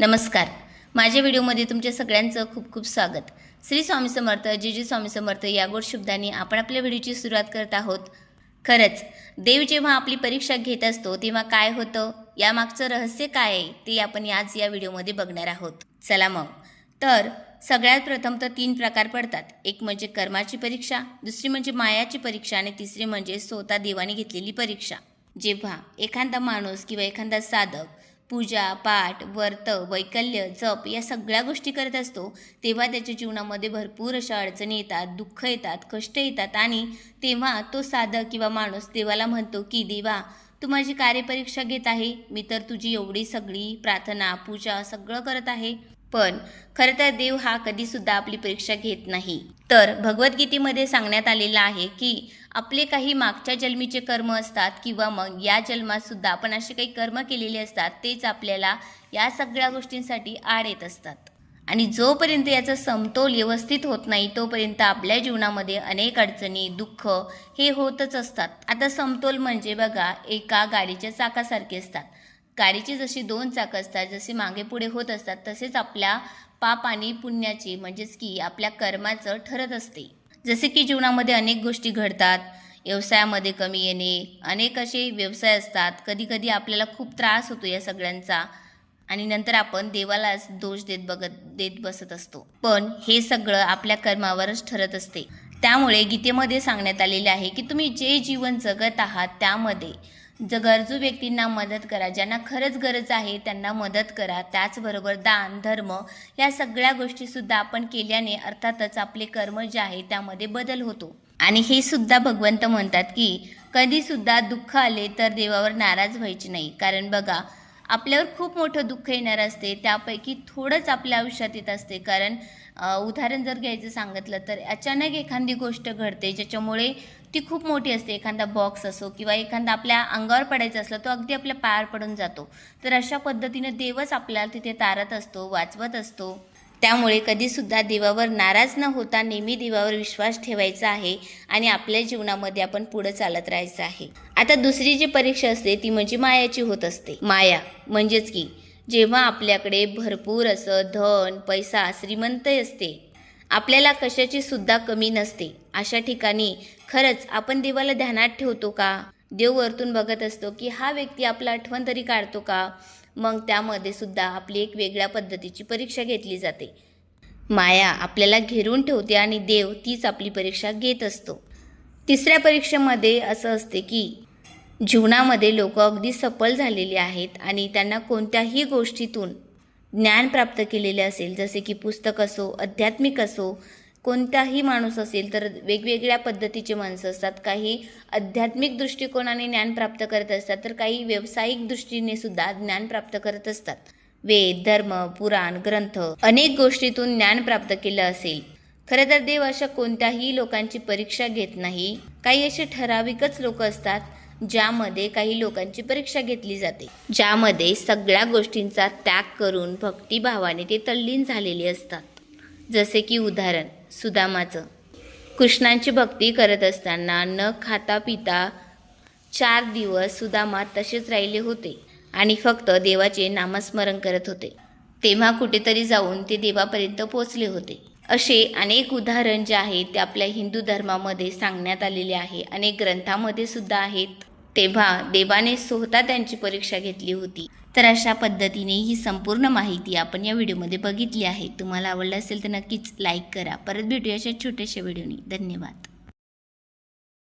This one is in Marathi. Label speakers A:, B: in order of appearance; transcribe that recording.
A: नमस्कार. माझ्या व्हिडिओमध्ये तुमच्या सगळ्यांचं खूप खूप स्वागत. श्री स्वामी समर्थ जे जे स्वामी समर्थ या गोड शब्दांनी आपण आपल्या व्हिडिओची सुरुवात करत आहोत. खरंच देव जेव्हा आपली परीक्षा घेत असतो तेव्हा काय होतं? यामागचं रहस्य काय आहे? ते आपण आज या व्हिडिओमध्ये बघणार आहोत. चला मग. तर सगळ्यात प्रथम तर तीन प्रकार पडतात. एक म्हणजे कर्माची परीक्षा दुसरी म्हणजे मायाची परीक्षा आणि तिसरी म्हणजे स्वतः देवाने घेतलेली परीक्षा. जेव्हा एखादा माणूस किंवा एखादा साधक पूजा पाठ व्रत वैकल्य जप या सगळ्या गोष्टी करत असतो तेव्हा त्याच्या जीवनामध्ये भरपूर अशा अडचणी येतात दुःख येतात कष्ट येतात आणि तेव्हा तो साधक किंवा माणूस देवाला म्हणतो की देवा तू माझी कार्यपरीक्षा घेत आहे मी तर तुझी एवढी सगळी प्रार्थना पूजा सगळं करत आहे. पण खरं तर देव हा कधीसुद्धा आपली परीक्षा घेत नाही. तर भगवद्गीतेमध्ये सांगण्यात आलेलं आहे की आपले काही मागच्या जन्मीचे कर्म असतात किंवा मग या जन्मातसुद्धा आपण असे काही कर्म केलेले असतात तेच आपल्याला या सगळ्या गोष्टींसाठी आड येत असतात. आणि जोपर्यंत याचा समतोल व्यवस्थित होत नाही तोपर्यंत आपल्या जीवनामध्ये अनेक अडचणी दुःख हे होतच असतात. आता समतोल म्हणजे बघा एका गाडीच्या चाकासारखे असतात. गाडीची जशी दोन चाकं असतात जसे मागे पुढे होत असतात तसेच आपल्या पाप आणि पुण्याची म्हणजेच की आपल्या कर्माचं ठरत असते. जसे की जीवनामध्ये अनेक गोष्टी घडतात व्यवसायामध्ये कमी येणे अनेक असे व्यवसाय असतात कधीकधी आपल्याला खूप त्रास होतो या सगळ्यांचा आणि नंतर आपण देवालाच दोष देत बघत देत बसत असतो. पण हे सगळं आपल्या कर्मावरच ठरत असते. त्यामुळे गीतेमध्ये सांगण्यात आलेले आहे की तुम्ही जे जीवन जगत आहात त्यामध्ये ज गरजू व्यक्तींना मदत करा. ज्यांना खरंच गरज आहे त्यांना मदत करा. त्याचबरोबर दान धर्म या सगळ्या गोष्टीसुद्धा आपण केल्याने अर्थातच आपले कर्म जे आहे त्यामध्ये बदल होतो. आणि हे सुद्धा भगवंत म्हणतात की कधीसुद्धा दुःख आले तर देवावर नाराज व्हायचे नाही. कारण बघा आपल्यावर खूप मोठं दुःख येणार असते. त्यापैकी थोडंच आपल्या आयुष्यात येत असते. कारण उदाहरण जर घ्यायचं सांगितलं तर अचानक एखादी गोष्ट घडते ज्याच्यामुळे ती खूप मोठी असते. एखादा बॉक्स असो किंवा एखादा आपल्या अंगावर पडायचा असला तो अगदी आपल्या पायावर पडून जातो. तर अशा पद्धतीने देवच आपल्याला तिथे तारत असतो वाचवत असतो. त्यामुळे कधीसुद्धा देवावर नाराज न होता नेहमी देवावर विश्वास ठेवायचा आहे आणि आपल्या जीवनामध्ये आपण पुढं चालत राहायचं आहे. आता दुसरी जी परीक्षा असते ती म्हणजे मायाची होत असते. माया म्हणजेच की जेव्हा आपल्याकडे भरपूर असं धन पैसा श्रीमंत असते आपल्याला कशाची सुद्धा कमी नसते. अशा ठिकाणी खरंच आपण देवाला ध्यानात ठेवतो का? देव वरतून बघत असतो की हा व्यक्ती आपला आठवण तरी काढतो का? मग त्यामध्ये सुद्धा आपली एक वेगळ्या पद्धतीची परीक्षा घेतली जाते. माया आपल्याला घेरून ठेवते आणि देव तीच आपली परीक्षा घेत असतो. तिसऱ्या परीक्षेमध्ये असं असते की जीवनामध्ये लोक अगदी सफल झालेली आहेत आणि त्यांना कोणत्याही गोष्टीतून ज्ञान प्राप्त केलेले असेल जसे की पुस्तक असो आध्यात्मिक असो कोणताही माणूस असेल तर वेगवेगळ्या पद्धतीचे माणसं असतात. काही आध्यात्मिक दृष्टिकोनाने ज्ञान प्राप्त करत असतात तर काही व्यावसायिक दृष्टीने सुद्धा ज्ञान प्राप्त करत असतात. वेद धर्म पुराण ग्रंथ अनेक गोष्टीतून ज्ञान प्राप्त केलं असेल. खरं तर देव अशा कोणत्याही लोकांची परीक्षा घेत नाही. काही असे ठराविकच लोक असतात ज्यामध्ये काही लोकांची परीक्षा घेतली जाते. ज्यामध्ये सगळ्या गोष्टींचा त्याग करून भक्तिभावाने ते तल्लीन झालेले असतात. जसे की उदाहरण सुदामाचं. कृष्णांची भक्ती करत असताना न खाता पिता चार दिवस सुदामा तसेच राहिले होते आणि फक्त देवाचे नामस्मरण करत होते. तेव्हा कुठेतरी जाऊन ते देवापर्यंत पोचले होते. असे अनेक उदाहरण जे आहेत ते आपल्या हिंदू धर्मामध्ये सांगण्यात आलेले आहे. अनेक ग्रंथामध्ये सुद्धा आहेत. तेव्हा देवाने स्वतः त्यांची परीक्षा घेतली होती. तर अशा पद्धतीने ही संपूर्ण माहिती आपण या व्हिडिओमध्ये बघितली आहे. तुम्हाला आवडलं असेल तर नक्कीच लाईक करा. परत भेटूया अशा छोट्याशा व्हिडिओनी. धन्यवाद.